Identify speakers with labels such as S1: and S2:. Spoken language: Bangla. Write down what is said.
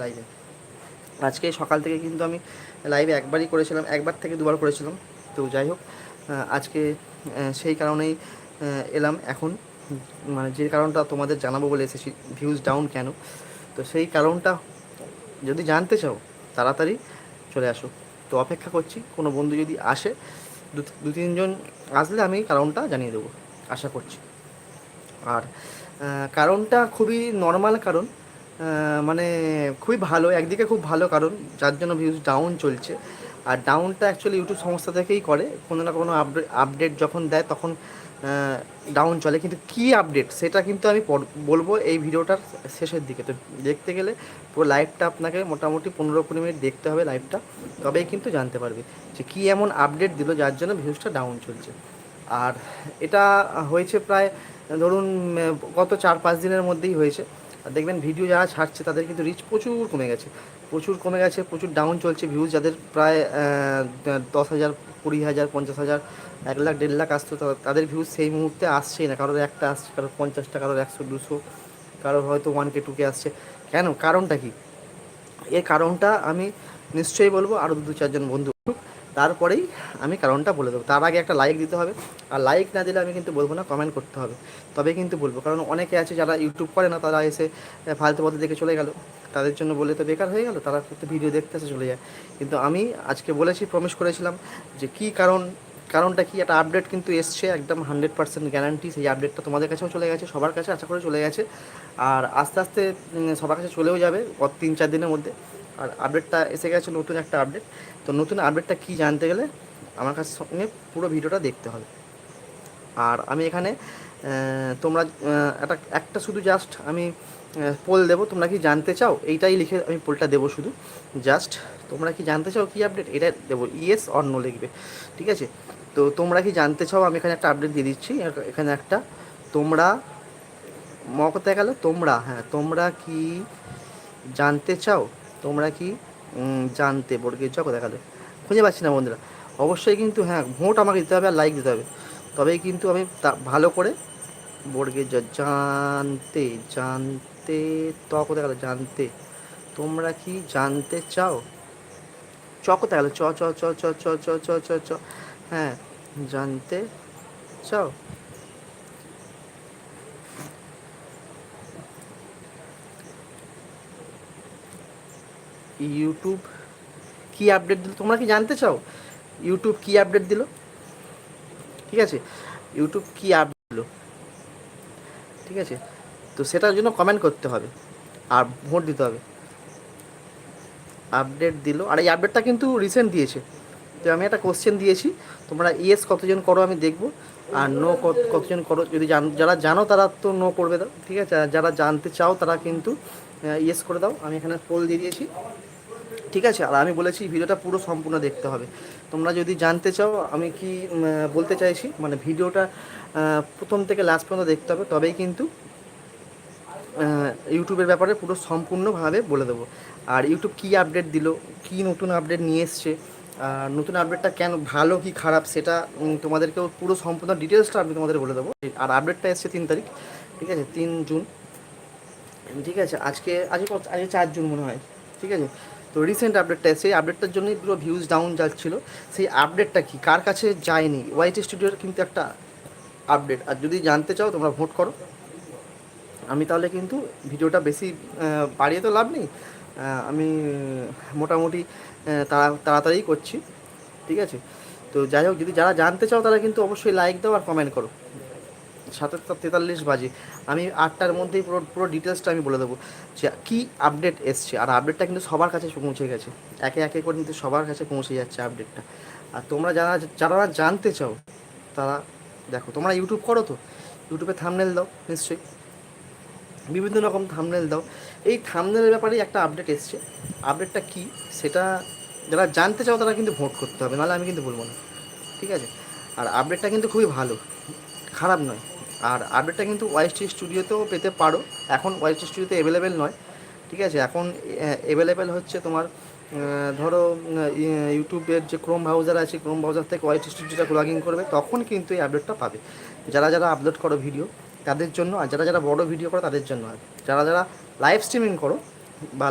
S1: লাইভে আজকে সকাল থেকে কিন্তু আমি লাইভে একবারই করেছিলাম, একবার থেকে দুবার করেছিলাম। তো যাই হোক আজকে সেই কারণেই এলাম এখন। মানে যে কারণটা তোমাদের জানাব বলে এসেছি ভিউজ ডাউন কেন? তো সেই কারণটা যদি জানতে চাও, তাড়াতাড়ি চলে আসো। তো অপেক্ষা করছি, কোনো বন্ধু যদি আসে, দু তিনজন আসলে আমি কারণটা জানিয়ে দেবো, আশা করছি। আর কারণটা খুবই নর্মাল কারণ মানে খুবই ভালো, একদিকে খুব ভালো কারণ, যার জন্য ভিউজ ডাউন চলছে। আর ডাউনটা অ্যাকচুয়ালি ইউটিউব সংস্থা থেকেই করে, কোনো না কোনো আপডেট আপডেট যখন দেয় তখন ডাউন চলে। কিন্তু কী আপডেট সেটা কিন্তু আমি বলব এই ভিডিওটার শেষের দিকে। তো দেখতে গেলে পুরো লাইভটা আপনাকে মোটামুটি পনেরো কুড়ি মিনিট দেখতে হবে লাইভটা তবেই কিন্তু জানতে পারবে যে কী এমন আপডেট দিল যার জন্য ভিউজটা ডাউন চলছে। আর এটা হয়েছে প্রায়, ধরুন গত চার পাঁচ দিনের মধ্যেই হয়েছে। দেখবেন ভিডিও যারা ছাড়ছে, তাদের কিন্তু রিচ প্রচুর কমে গেছে। প্রচুর কমে গেছে, প্রচুর ডাউন চলছে ভিউজ যাদের প্রায় দশ হাজার, কুড়ি হাজার, পঞ্চাশ হাজার, এক লাখ, দেড় লাখ আসতো তাদের ভিউজ সেই মুহূর্তে আসছেই না। কারোর একটা আসছে, কারোর পঞ্চাশটা, কারোর একশো, দুশো, কারোর হয়তো ওয়ান কে টু কে আসছে। কেন? কারণটা কি? এর কারণটা আমি নিশ্চয়ই বলব আরও দু চারজন বন্ধু তারপরেই আমি কারণটা বলে দেবো। তার আগে একটা লাইক দিতে হবে। আর লাইক না দিলে আমি কিন্তু বলব না কমেন্ট করতে হবে। তবে কিন্তু বলব। কারণ অনেকে আছে যারা ইউটিউব করে না, তারা এসে ফালতু পথে দেখে চলে গেল। তাদের জন্য বলে তো বেকার হয়ে গেল, তারা তো ভিডিও দেখতে এসে চলে যায়। কিন্তু আমি আজকে বলেছি প্রমিস করেছিলাম যে কী কারণ, কারণটা কি? একটা আপডেট কিন্তু এসছে, একদম হান্ড্রেড পার্সেন্ট গ্যারান্টি সেই আপডেটটা তোমাদের কাছেও চলে গেছে, সবার কাছে আশা করে চলে গেছে। আর আস্তে আস্তে সবার কাছে চলেও যাবে তিন, চার দিনের মধ্যে। আর আপডেটটা এসে গেছে, নতুন একটা আপডেট তো নতুন আপডেটটা কি জানতে গেলে আমার কাছে সঙ্গে পুরো ভিডিওটা দেখতে হবে। আর আমি এখানে তোমরা একটা একটা শুধু জাস্ট আমি পোল দেবো, তোমরা কি জানতে চাও? এইটাই লিখে আমি পোলটা দেবো শুধু। জাস্ট তোমরা কি জানতে চাও কি আপডেট এটা দেবো ইয়েস নো লিখবে। ঠিক আছে? তো তোমরা কি জানতে চাও? আমি এখানে একটা আপডেট দিয়ে দিচ্ছি। এখানে একটা, তোমরা মকতে গেল তোমরা হ্যাঁ তোমরা কি জানতে চাও? তোমরা কি জানতে বর্গের চ কোথায় গেল খুঁজে পাচ্ছি না বন্ধুরা। অবশ্যই কিন্তু হ্যাঁ ভোট আমাকে দিতে হবে আর লাইক দিতে হবে। তবেই কিন্তু আমি তা, ভালো করে বর্গের জানতে জানতে ত কোথায় গেল জানতে। তোমরা কি জানতে চাও? চ কোথায় গেল চ চ চ চ চ চ চ চ চ হ্যাঁ জানতে চাও? ইউটিউব কি আপডেট দিল? তোমরা কি জানতে চাও? ইউটিউব কি আপডেট দিল? ঠিক আছে? ইউটিউব কি আপডেট দিল? ঠিক আছে? তো সেটার জন্য কমেন্ট করতে হবে। আর ভোট দিতে হবে। আপডেট দিল। আর এই আপডেটটা কিন্তু রিসেন্ট দিয়েছে। তো আমি একটা কোশ্চেন দিয়েছি। তোমরা ইয়েস কতজন করো আমি দেখব। আর নো কতজন করো? যদি যারা জানো তারা তো নো করবে দাও ঠিক আছে? যারা জানতে চাও তারা কিন্তু ইয়েস করে দাও। আমি এখানে পোল দিয়ে দিয়েছি। ঠিক আছে? আর আমি বলেছি ভিডিওটা পুরো সম্পূর্ণ দেখতে হবে। তোমরা যদি জানতে চাও, আমি কি বলতে চাইছি মানে ভিডিওটা প্রথম থেকে লাস্ট পর্যন্ত দেখতে হবে, তবেই কিন্তু ইউটিউবের ব্যাপারে পুরো সম্পূর্ণভাবে বলে দেবো। আর ইউটিউব কী আপডেট দিল, কী নতুন আপডেট নিয়ে এসছে, আর নতুন আপডেটটা কেন ভালো, কি খারাপ, সেটা তোমাদেরকেও পুরো সম্পূর্ণ ডিটেলসটা আমি তোমাদের বলে দেবো। আর আপডেটটা এসছে তিন তারিখ, ঠিক আছে? তিন জুন, ঠিক আছে? আজকে আজকে আজকে চার জুন মনে হয়, ঠিক আছে? তো রিসেন্ট আপডেটটা সেই আপডেটটার জন্যই পুরো ভিউজ ডাউন যাচ্ছিল। সেই আপডেটটা কি? কার কাছে যায়নি? ওয়াইটি স্টুডিওর কিন্তু একটা আপডেট আর যদি জানতে চাও, তোমরা ভোট করো। আমি তাহলে কিন্তু ভিডিওটা বেশি বাড়িয়ে তো লাভ নেই। আমি মোটামুটি তাড়া- তাড়াতাড়ি করছি। ঠিক আছে? তো যাই হোক, যদি যারা জানতে চাও, তারা কিন্তু অবশ্যই লাইক দাও আর কমেন্ট করো। সাতটা তেতাল্লিশ বাজে। আমি আটটার মধ্যেই পুরো পুরো ডিটেলসটা আমি বলে দেবো যে কী আপডেট এসছে। আর আপডেটটা কিন্তু সবার কাছে পৌঁছে গেছে। একে একে করে কিন্তু সবার কাছে পৌঁছে যাচ্ছে আপডেটটা আর তোমরা যারা যারা জানতে চাও, তারা দেখো, তোমরা ইউটিউব করো তো। ইউটিউবে থামনেল দাও, নিশ্চয়ই। বিভিন্ন রকম থামনেল দাও। এই থামনেলের ব্যাপারে একটা আপডেট এসছে। আপডেটটা কি? সেটা যারা জানতে চাও, তারা কিন্তু ভোট করতে হবে। নাহলে আমি কিন্তু বলব না। ঠিক আছে? আর আপডেটটা কিন্তু খুবই ভালো। খারাপ নয়। আর আপডেটটা কিন্তু ওয়াইসটি স্টুডিওতেও পেতে পারো। এখন ওয়াইসটি স্টুডিওতে অ্যাভেলেবেল নয়, ঠিক আছে? এখন অ্যাভেলেবেল হচ্ছে তোমার ধরো ইউটিউবের যে ক্রোম ব্রাউজার আছে ক্রোম ব্রাউজার থেকে ওয়াইসটি স্টুডিওটা লগ ইন করবে, তখন কিন্তু এই আপডেটটা পাবে। যারা যারা আপলোড করো ভিডিও তাদের জন্য, আর যারা যারা বড় ভিডিও করো, তাদের জন্য। আর যারা যারা লাইভ স্ট্রিমিং করো, বা